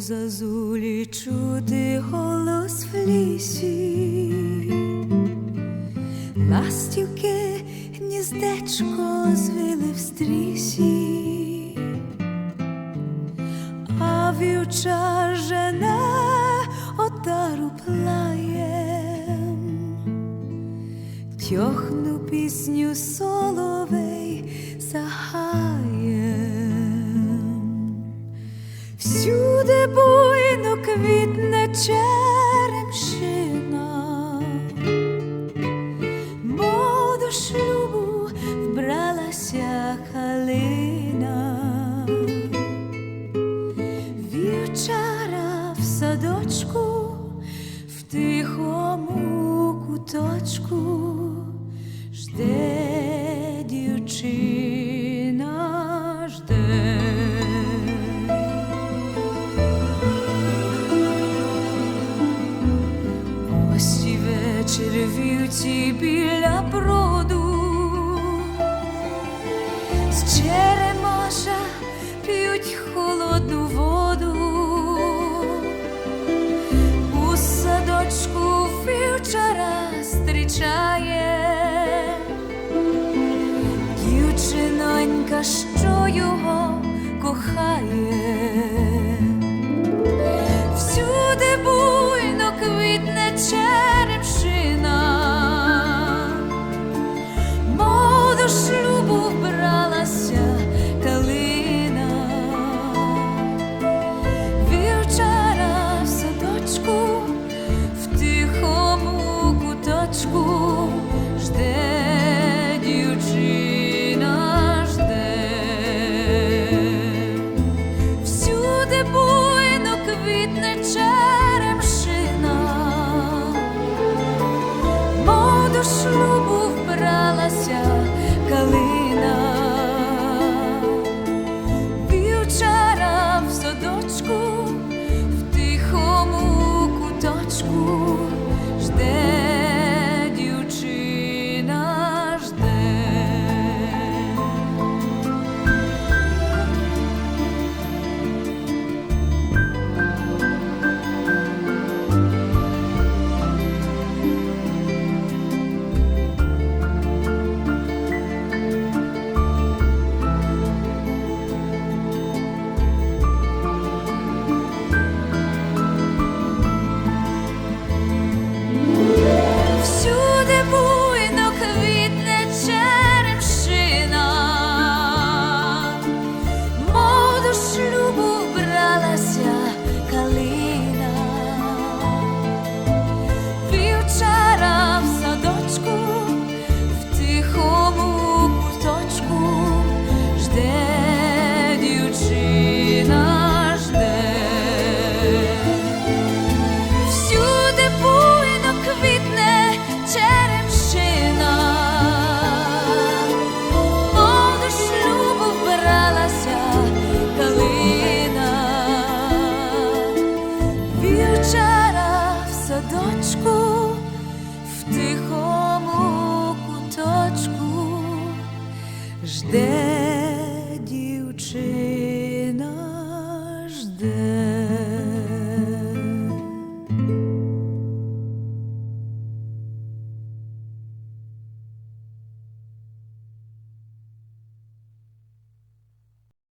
зазулі чути голос в лісі, ластівки гніздечко звили в стрісі, а вівчар жене отару плаєм, тьохну пісню соловей загаєм. Всюди буйно квітне черемшина, мов до шлюбу вбралася калина, вівчара в садочку, в тихому куточку жде дівчина, з черемоша п'ють холодну воду, у садочку вівчара зустрічає дівчинонька, що його кохає. калина,